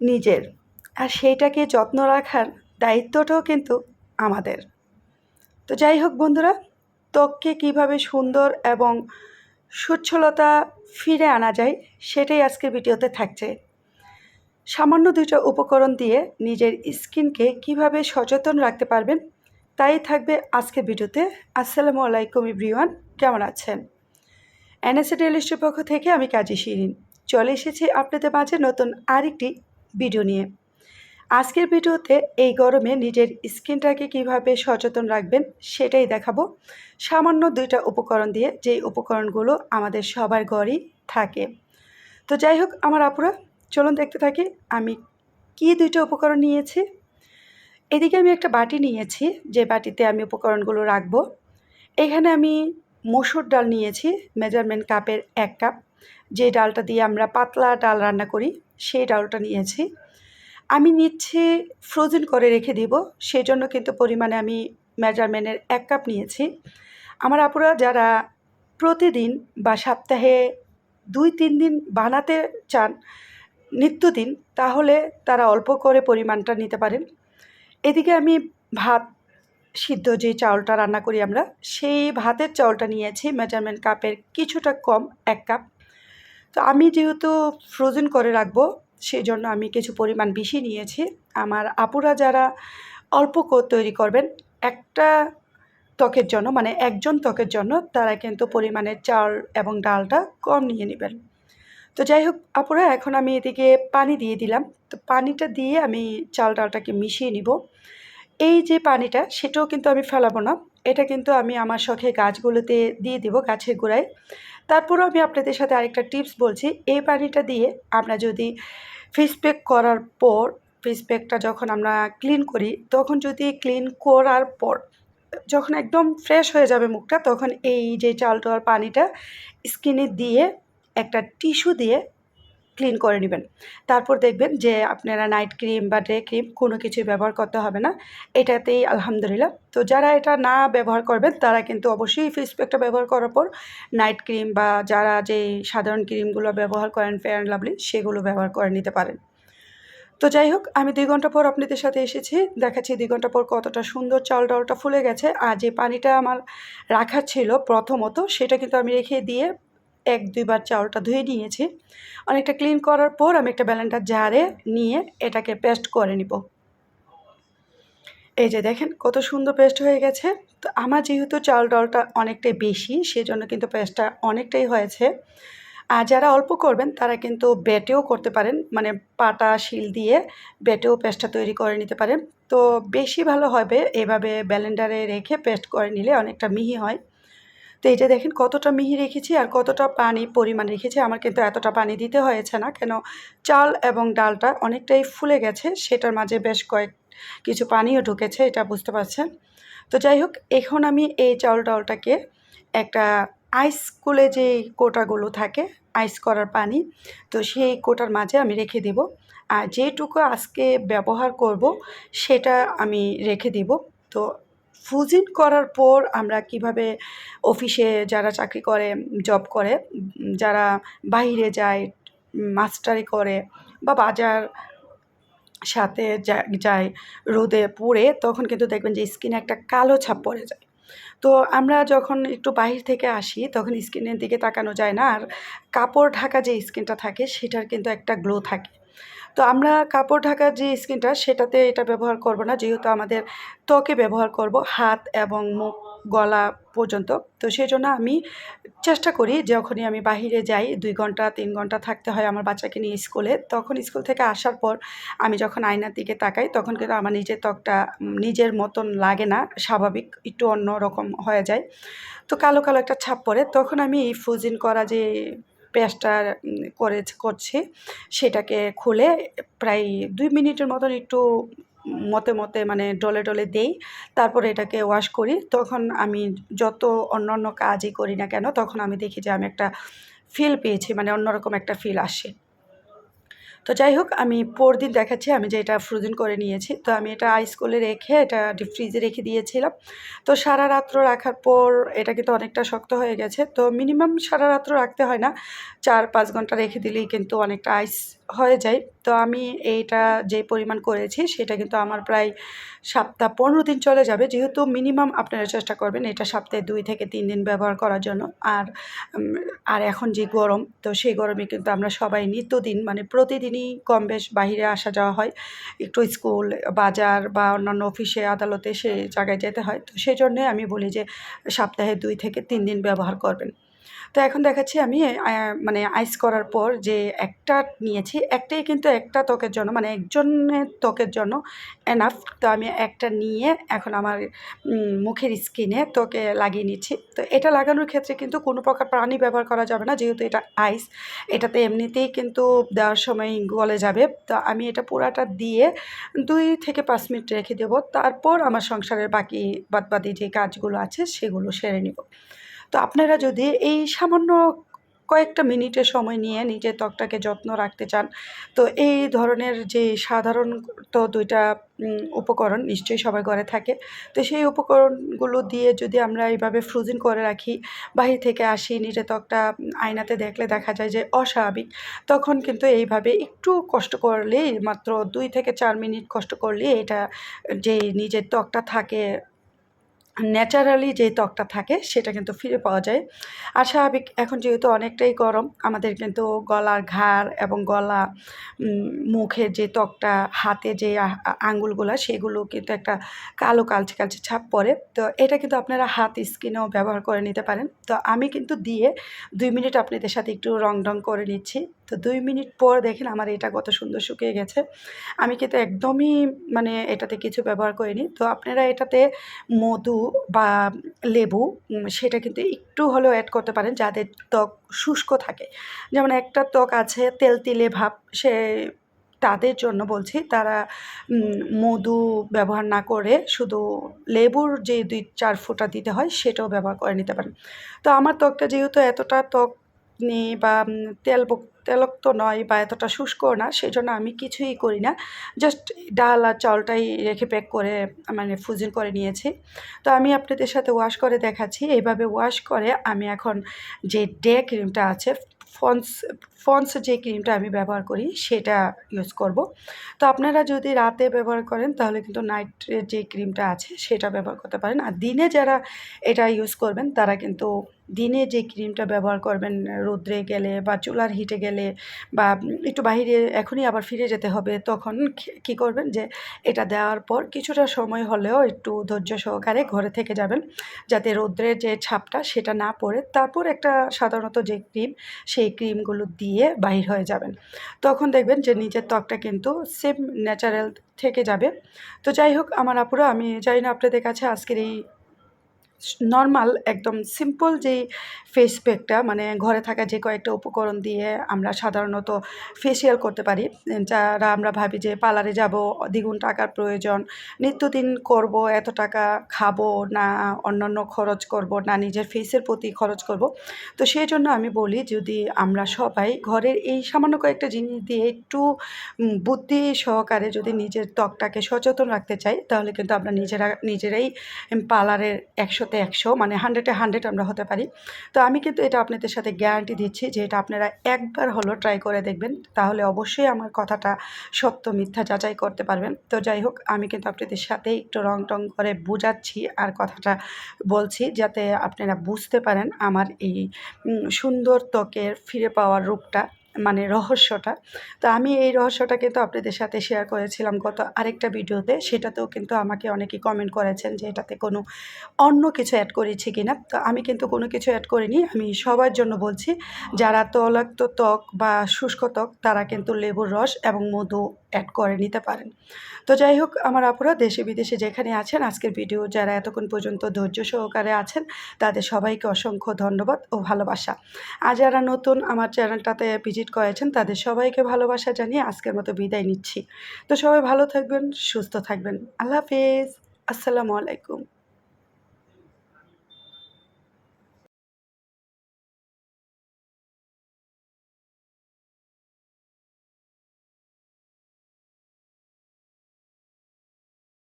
নিজের, আর সেইটাকে যত্ন রাখার দায়িত্বটাও কিন্তু আমাদের। তো যাই হোক বন্ধুরা, ত্বককে কীভাবে সুন্দর এবং সচ্ছলতা ফিরে আনা যায় সেটাই আজকের ভিডিওতে থাকছে। সামান্য দুইটা উপকরণ দিয়ে নিজের স্কিনকে কীভাবে সচেতন রাখতে পারবেন, তাই থাকবে আজকের ভিডিওতে। আসসালামু আলাইকুম ইব্রিওয়ান কেমন আছেন? এনএসএ রিয়েলিস্টের পক্ষ থেকে আমি কাজী শিরিন। চলে এসেছি আপনাদের মাঝে নতুন আরেকটি ভিডিও নিয়ে। আজকের ভিডিওতে এই গরমে নিজের স্কিনটাকে কীভাবে সচেতন রাখবেন সেটাই দেখাবো। সামান্য দুইটা উপকরণ দিয়ে যেই উপকরণগুলো আমাদের সবার ঘরেই থাকে। তো যাই হোক, আমার আপুরা, চলুন দেখতে থাকি আমি কি দুইটা উপকরণ নিয়েছি। এদিকে আমি একটা বাটি নিয়েছি, যে বাটিতে আমি উপকরণগুলো রাখব। এখানে আমি মসুর ডাল নিয়েছি, মেজারমেন্ট কাপের এক কাপ। যে ডালটা দিয়ে আমরা পাতলা ডাল রান্না করি, সেই ডালটা নিয়েছি। আমি নিচ্ছি ফ্রোজেন করে রেখে দিব সেই জন্য কিন্তু পরিমাণে আমি মেজারমেন্টের এক কাপ নিয়েছি। আমার আপুরা যারা প্রতিদিন বা সপ্তাহে দুই, তিন দিন বানাতে চান নিত্যদিন, তাহলে তারা অল্প করে পরিমাণটা নিতে পারেন। এদিকে আমি ভাত সিদ্ধ যে চাউলটা রান্না করি আমরা, সেই ভাতের চাউলটা নিয়েছি মেজারমেন্ট কাপের কিছুটা কম, এক কাপ তো আমি যেহেতু ফ্রোজেন করে রাখব সেই জন্য আমি কিছু পরিমাণ বেশি নিয়েছি। আমার আপুরা যারা অল্প তৈরি করবেন, একটা ত্বকের জন্য মানে একজন ত্বকের জন্য, তারা কিন্তু পরিমাণে চাল এবং ডালটা কম নিয়ে নেবেন। তো যাই হোক, আপুরা, এখন আমি এদিকে পানি দিয়ে দিলাম। তো পানিটা দিয়ে আমি চাল ডালটাকে মিশিয়ে নিব। এই যে পানিটা, সেটাও কিন্তু আমি ফেলাবো না। এটা কিন্তু আমি আমার শখে গাছগুলোতে দিয়ে দিব গাছের গোড়ায়। তারপরও আমি আপনাদের সাথে আরেকটা টিপস বলছি, এই পানিটা দিয়ে আমরা যদি ফেস প্যাক করার পর ফেস প্যাকটা যখন আমরা ক্লিন করি, তখন যদি ক্লিন করার পর, যখন একদম ফ্রেশ হয়ে যাবে মুখটা, তখন এই যে চালটার পানিটা স্কিনে দিয়ে একটা টিস্যু দিয়ে ক্লিন করে নেবেন। তারপর দেখবেন যে আপনারা নাইট ক্রিম বা ডে ক্রিম কোনো কিছুই ব্যবহার করতে হবে না। এটাতেই আলহামদুলিল্লাহ। তো যারা এটা না ব্যবহার করবেন, তারা কিন্তু অবশ্যই ফেস প্যাকটা ব্যবহার করার পর নাইট ক্রিম বা যারা যে সাধারণ ক্রিমগুলো ব্যবহার করেন ফেয়ার অ্যান্ড লাভলি সেগুলো ব্যবহার করে নিতে পারেন। তো যাই হোক, আমি দুই ঘণ্টা পর আপনাদের সাথে এসেছি। দেখাচ্ছি দুই ঘণ্টা পর কতটা সুন্দর চাল ডালটা ফুলে গেছে। আর যে পানিটা আমার রাখার ছিল প্রথমত, সেটা কিন্তু আমি রেখে দিয়ে এক দুইবার চাউলটা ধুয়ে নিয়েছি। অনেকটা ক্লিন করার পর আমি একটা ব্যালেন্ডার জারে নিয়ে এটাকে পেস্ট করে নিব। এই যে দেখেন কত সুন্দর পেস্ট হয়ে গেছে। তো আমার যেহেতু চাল ডালটা অনেকটাই বেশি, সেজন্য কিন্তু পেস্টটা অনেকটাই হয়েছে। আর যারা অল্প করবেন, তারা কিন্তু বেটেও করতে পারেন। মানে পাটা, শিল দিয়ে বেটেও পেস্টটা তৈরি করে নিতে পারেন। তো বেশি ভালো হবে এভাবে ব্যালেন্ডারে রেখে পেস্ট করে নিলে অনেকটা মিহি হয়। তো এটা দেখেন কতটা মিহি রেখেছি আর কতটা পানি পরিমাণ রেখেছি, আমার কিন্তু এতটা পানি দিতে হয়েছে না। কেন? চাল এবং ডালটা অনেকটাই ফুলে গেছে, সেটার মাঝে বেশ কয়েক কিছু পানিও ঢুকেছে, এটা বুঝতে পারছেন? তো যাই হোক, এখন আমি এই চাল ডালটাকে একটা আইস কুলে যে কোটাগুলো থাকে, আইস করার পানি, তো সেই কোটার মাঝে আমি রেখে দেব। আর যেটুকু আজকে ব্যবহার করব, সেটা আমি রেখে দিব। তো ফুজিন করার পর আমরা কীভাবে অফিসে যারা চাকরি করে জব করে, যারা বাইরে যায় মাস্টারি করে বা বাজার সাথে যায়, রোদে পড়ে, তখন কিন্তু দেখবেন যে স্কিনে একটা কালো ছাপ পড়ে যায়। তো আমরা যখন একটু বাহির থেকে আসি, তখন স্কিনের দিকে তাকানো যায় না। আর কাপড় ঢাকা যে স্কিনটা থাকে, সেটার কিন্তু একটা গ্লো থাকে। তো আমরা কাপড় ঢাকার যে স্কিনটা, সেটাতে এটা ব্যবহার করব না। যেহেতু আমাদের ত্বকে ব্যবহার করব, হাত এবং মুখ, গলা পর্যন্ত। তো সেই জন্য আমি চেষ্টা করি, যখনই আমি বাহিরে যাই, দুই ঘণ্টা, তিন ঘণ্টা থাকতে হয় আমার বাচ্চাকে নিয়ে স্কুলে। তখন স্কুল থেকে আসার পর আমি যখন আয়নার দিকে তাকাই, তখন কিন্তু আমার নিজের ত্বকটা নিজের মতন লাগে না। স্বাভাবিক, একটু অন্য রকম হয়ে যায়। তো কালো কালো একটা ছাপ পড়ে। তখন আমি এই ফুজিন করা যে পেঁয়াজটা করে, করছি, সেটাকে খুলে প্রায় দুই মিনিটের মতন একটু মতে মতে মানে ডলে ডলে দেই। তারপরে এটাকে ওয়াশ করি। তখন আমি যত অন্য অন্য কাজই করি না কেন, তখন আমি দেখি যে আমি একটা ফিল পেয়েছি মানে অন্যরকম একটা ফিল আসে। তো যাই হোক, আমি পরদিন দেখাচ্ছি, আমি যে এটা ফ্রোজেন করে নিয়েছি। তো আমি এটা আইস করে রেখে, এটা ডিপ ফ্রিজে রেখে দিয়েছিলাম। তো সারা রাত্র রাখার পর এটা কিন্তু অনেকটা শক্ত হয়ে গেছে। তো মিনিমাম সারা রাত্র রাখতে হয় না, চার পাঁচ ঘণ্টা রেখে দিলেই কিন্তু অনেকটা আইস হয়ে যায়। তো আমি এইটা যে পরিমাণ করেছি, সেটা কিন্তু আমার প্রায় সপ্তাহ পনেরো দিন চলে যাবে। যেহেতু মিনিমাম আপনারা চেষ্টা করবেন এটা সপ্তাহে দুই থেকে তিন দিন ব্যবহার করার জন্য। আর আর এখন যে গরম, তো সেই গরমে কিন্তু আমরা সবাই নিত্যদিন মানে প্রতিদিনই কম বেশ বাহিরে আসা যাওয়া হয়। একটু স্কুল, বাজার বা অন্যান্য অফিসে আদালতে সে জায়গায় যেতে হয়। তো সেই জন্যে আমি বলি যে সপ্তাহে দুই থেকে তিন দিন ব্যবহার করবেন। তো এখন দেখাচ্ছি আমি মানে আইস করার পর যে একটা নিয়েছি, একটাই কিন্তু একটা ত্বকের জন্য মানে একজনের ত্বকের জন্য এনাফ তো আমি একটা নিয়ে এখন আমার মুখের স্কিনে ত্বকে লাগিয়ে নিচ্ছি। তো এটা লাগানোর ক্ষেত্রে কিন্তু কোনো প্রকার প্রাণী ব্যবহার করা যাবে না, যেহেতু এটা আইস এটাতে এমনিতেই কিন্তু দেওয়ার সময় গলে যাবে। তো আমি এটা পুরাটা দিয়ে দুই থেকে পাঁচ মিনিট রেখে দেবো। তারপর আমার সংসারের বাকি বাদবাদি যে কাজগুলো আছে, সেগুলো সেরে নিব। তো আপনারা যদি এই সামান্য কয়েকটা মিনিটের সময় নিয়ে নিজের ত্বকটাকে যত্ন রাখতে চান, তো এই ধরনের যে সাধারণত দুইটা উপকরণ নিশ্চয়ই সবাই ঘরে থাকে। তো সেই উপকরণগুলো দিয়ে যদি আমরা এইভাবে ফ্রোজেন করে রাখি, বাহির থেকে আসি নিজের ত্বকটা আয়নাতে দেখলে দেখা যায় যে অস্বাভাবিক, তখন কিন্তু এইভাবে একটু কষ্ট করলেই মাত্র দুই থেকে চার মিনিট কষ্ট করলেই এটা যে নিজের ত্বকটা থাকে ন্যাচারালি যে ত্বকটা থাকে, সেটা কিন্তু ফিরে পাওয়া যায়। আর স্বাভাবিক, এখন যেহেতু অনেকটাই গরম, আমাদের কিন্তু গলার ঘাড় এবং গলা মুখের যে ত্বকটা, হাতে যে আ- আ- সেগুলো কিন্তু একটা কালো কালচে কালচে ছাপ পড়ে। তো এটা কিন্তু আপনারা হাত, স্কিনেও ব্যবহার করে নিতে পারেন। তো আমি কিন্তু দিয়ে দুই মিনিট আপনাদের সাথে একটু রং ডং করে নিচ্ছি। তো দুই মিনিট পর দেখেন আমার এটা কত সুন্দর শুকিয়ে গেছে। আমি কিন্তু একদমই মানে এটাতে কিছু ব্যবহার করিনি। তো আপনারা এটাতে মধু বা লেবু সেটা কিন্তু একটু হলেও অ্যাড করতে পারেন যাদের ত্বক শুষ্ক থাকে। যেমন একটা ত্বক আছে তেল তিলে ভাব, সে তাদের জন্য বলছি, তারা মধু ব্যবহার না করে শুধু লেবুর যে দুই চার ফোঁটা দিতে হয়, সেটাও ব্যবহার করে নিতে পারেন। তো আমার ত্বকটা যেহেতু এতটা ত্বক বা তেল তেলক্ত নয় বা এতটা শুষ্ক না সেই জন্য আমি কিছুই করি না। জাস্ট ডাল আর চাউলটাই রেখে প্যাক করে মানে ফুজিন করে নিয়েছি। তো আমি আপনাদের সাথে ওয়াশ করে দেখাচ্ছি। এইভাবে ওয়াশ করে আমি এখন যে ডে ক্রিমটা আছে, ফন্স ফন্স যে ক্রিমটা আমি ব্যবহার করি, সেটা ইউজ করব। তো আপনারা যদি রাতে ব্যবহার করেন, তাহলে কিন্তু নাইটের যে ক্রিমটা আছে, সেটা ব্যবহার করতে পারেন। আর দিনে যারা এটা ইউজ করবেন, তারা কিন্তু দিনে যে ক্রিমটা ব্যবহার করবেন, রোদ্রে গেলে বা চুলার হিটে গেলে বা একটু বাইরে এখনই আবার ফিরে যেতে হবে, তখন কি- কি করবেন যে এটা দেওয়ার পর কিছুটা সময় হলেও একটু ধৈর্য সহকারে ঘরে থেকে যাবেন, যাতে রৌদ্রের যে ছাপটা সেটা না পড়ে, তারপর একটা সাধারণত যে ক্রিম সেই ক্রিমগুলো দিয়ে বাহির হয়ে যাবেন। তখন দেখবেন যে নিজের ত্বকটা কিন্তু সেম ন্যাচারাল থেকে যাবে। তো যাই হোক, আমার আপুরা, আমি জানি না আপনাদের কাছে আজকের এই নর্মাল একদম সিম্পল যেই ফেস প্যাকটা মানে ঘরে থাকা যে কয়েকটা উপকরণ দিয়ে আমরা সাধারণত ফেসিয়াল করতে পারি। যারা আমরা ভাবি যে পার্লারে যাব, দ্বিগুণ টাকার প্রয়োজন, নিত্যদিন করব, এত টাকা খাব না, অন্যান্য খরচ করব না, নিজের ফেসের প্রতি খরচ করব। তো সেই জন্য আমি বলি, যদি আমরা সবাই ঘরের এই সামান্য কয়েকটা জিনিস দিয়ে একটু বুদ্ধি সহকারে যদি নিজের ত্বকটাকে সচেতন রাখতে চাই, তাহলে কিন্তু আমরা নিজেরা, নিজেরাই পার্লারের একশোতে একশো মানে হান্ড্রেডে হান্ড্রেড আমরা হতে পারি। তো আমি কিন্তু এটা আপনাদের সাথে গ্যারান্টি দিচ্ছি যে এটা আপনারা একবার হলো ট্রাই করে দেখবেন। তাহলে অবশ্যই আমার কথাটা সত্য, মিথ্যা যাচাই করতে পারবেন। তো যাই হোক, আমি কিন্তু আপনাদের সাথে একটু রং টং করে বোঝাচ্ছি আর কথাটা বলছি যাতে আপনারা বুঝতে পারেন আমার এই সুন্দর ত্বকের ফিরে পাওয়ার রূপটা। মানে রহস্যটা। তো আমি এই রহস্যটা কিন্তু আপনাদের সাথে শেয়ার করেছিলাম গত আরেকটা ভিডিওতে। সেটাতেও কিন্তু আমাকে অনেকেই কমেন্ট করেছেন যে এটাতে কোনো অন্য কিছু অ্যাড করেছি কি না তো আমি কিন্তু কোনো কিছু অ্যাড করিনি। আমি সবার জন্য বলছি, যারা তলাক্ত ত্বক বা শুষ্ক ত্বক, তারা কিন্তু লেবুর রস এবং মধু অ্যাড করে নিতে পারেন। তো যাই হোক আমার আপুরা দেশে বিদেশে যেখানে আছেন, আজকের ভিডিও যারা এতক্ষণ পর্যন্ত ধৈর্য সহকারে আছেন, তাদের সবাইকে অসংখ্য ধন্যবাদ ও ভালোবাসা। আর যারা নতুন আমার চ্যানেলটাতে ভিজিট করেছেন, তাদের সবাইকে ভালোবাসা জানিয়ে আজকের মতো বিদায় নিচ্ছি। তো সবাই ভালো থাকবেন, সুস্থ থাকবেন। আল্লাহ হাফেজ। আসসালামু আলাইকুম।